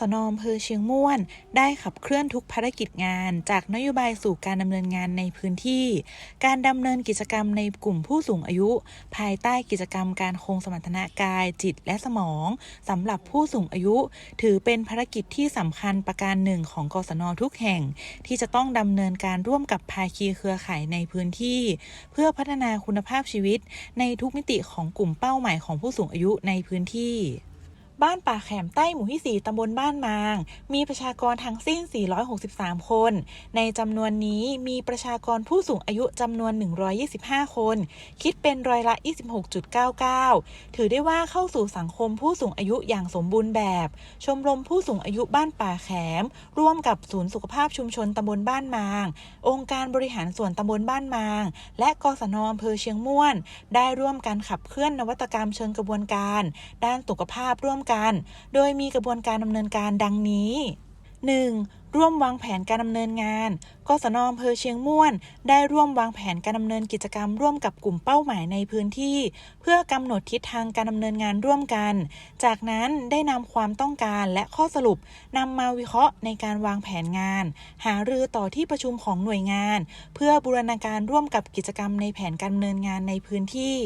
ศนอำเภอเชียงม่วน ได้ขับเคลื่อนทุกภารกิจงาน จากนโยบายสู่การดำเนินงานในพื้นที่ การดำเนินกิจกรรมในกลุ่มผู้สูงอายุ ภายใต้กิจกรรมการคงสมรรถนะกาย จิตและสมองสำหรับผู้สูงอายุ ถือเป็นภารกิจที่สำคัญประการหนึ่งของกศนทุกแห่ง ที่จะต้องดำเนินการร่วมกับภาคีเครือข่ายในพื้นที่ เพื่อพัฒนาคุณภาพชีวิต ในทุกมิติของกลุ่มเป้าหมายของผู้สูงอายุในพื้นที่ บ้านป่าแขมใต้หมู่ที่ 4 ตำบลบ้านมาง มีประชากรทั้งสิ้น 463 คน ในจำนวนนี้มีประชากรผู้สูงอายุจำนวน 125 คน คิดเป็นร้อยละ 26.99 ถือได้ว่าเข้าสู่สังคมผู้สูงอายุอย่างสมบูรณ์แบบ ชมรมผู้สูงอายุบ้านป่าแขม ร่วมกับศูนย์สุขภาพชุมชนตำบลบ้านมาง องค์การบริหารส่วนตำบลบ้านมาง และกศนอำเภอเชียงม่วน ได้ร่วมกันขับเคลื่อนนวัตกรรมเชิงกระบวนการ ด้านสุขภาพร่วมกัน โดยมีกระบวนการดำเนินการดังนี้ 1. ร่วมวางแผนการดำเนินงานกศนอำเภอเชียงม่วน ได้ร่วมวางแผนการดำเนินกิจกรรมร่วมกับกลุ่มเป้าหมายในพื้นที่ เพื่อกำหนดทิศทางการดำเนินงานร่วมกัน จากนั้นได้นำความต้องการและข้อสรุปนำมาวิเคราะห์ในการวางแผนงาน หารือต่อที่ประชุมของหน่วยงาน เพื่อบูรณาการร่วมกับกิจกรรมในแผนการดำเนินงานในพื้นที่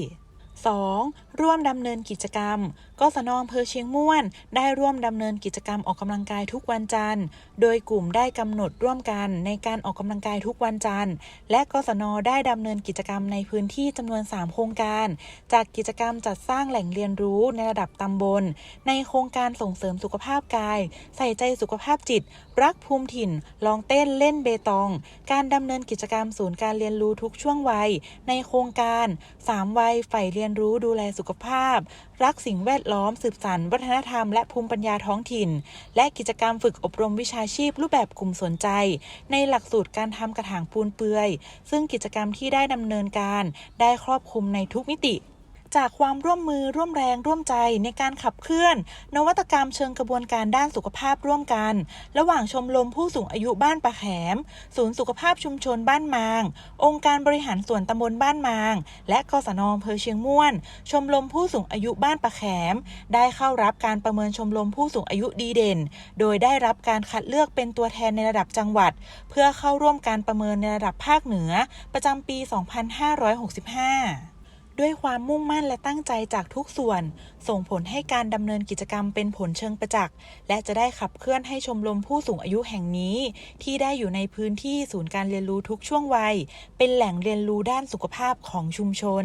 2. ร่วมดำเนินกิจกรรมกศนอำเภอเชียงม่วน ได้ร่วมดำเนินกิจกรรมออกกำลังกายทุกวันจันทร์ โดยกลุ่มได้กำหนดร่วมกันในการออกกำลังกายทุกวันจันทร์ และกศนได้ดำเนินกิจกรรมในพื้นที่จำนวน 3 โครงการ จากกิจกรรมจัดสร้างแหล่งเรียนรู้ในระดับตำบล ในโครงการส่งเสริมสุขภาพกาย ใส่ใจสุขภาพจิต รักภูมิถิ่น ลองเต้นเล่นเบตอง การดำเนินกิจกรรมศูนย์การเรียนรู้ทุกช่วงวัย ในโครงการ 3 วัยใฝ่เรียนรู้ดูแลสุขภาพ รักสิ่งแวดล้อม สืบสานวัฒนธรรม และภูมิปัญญาท้องถิ่น และกิจกรรมฝึกอบรมวิชาชีพรูปแบบกลุ่มสนใจ ในหลักสูตรการทำกระถางปูนเปือย ซึ่งกิจกรรมที่ได้ดำเนินการได้ครอบคลุมในทุกมิติ จากความร่วมมือร่วมแรงร่วมใจในการขับเคลื่อน นวัตกรรมเชิงกระบวนการด้านสุขภาพร่วมกัน ระหว่างชมรมผู้สูงอายุบ้านปะแขม ศูนย์สุขภาพชุมชนบ้านมาง องค์การบริหารส่วนตำบลบ้านมาง และกศนอำเภอเชียงม่วน ชมรมผู้สูงอายุบ้านปะแขม ได้เข้ารับการประเมินชมรมผู้สูงอายุดีเด่น โดยได้รับการคัดเลือกเป็นตัวแทนในระดับจังหวัด เพื่อเข้าร่วมการประเมินในระดับภาคเหนือ ประจำปี 2565 ด้วยความมุ่งมั่นและตั้งใจจากทุกส่วน ส่งผลให้การดำเนินกิจกรรมเป็นผลเชิงประจักษ์ และจะได้ขับเคลื่อนให้ชมรมผู้สูงอายุแห่งนี้ ที่ได้อยู่ในพื้นที่ศูนย์การเรียนรู้ทุกช่วงวัย เป็นแหล่งเรียนรู้ด้านสุขภาพของชุมชน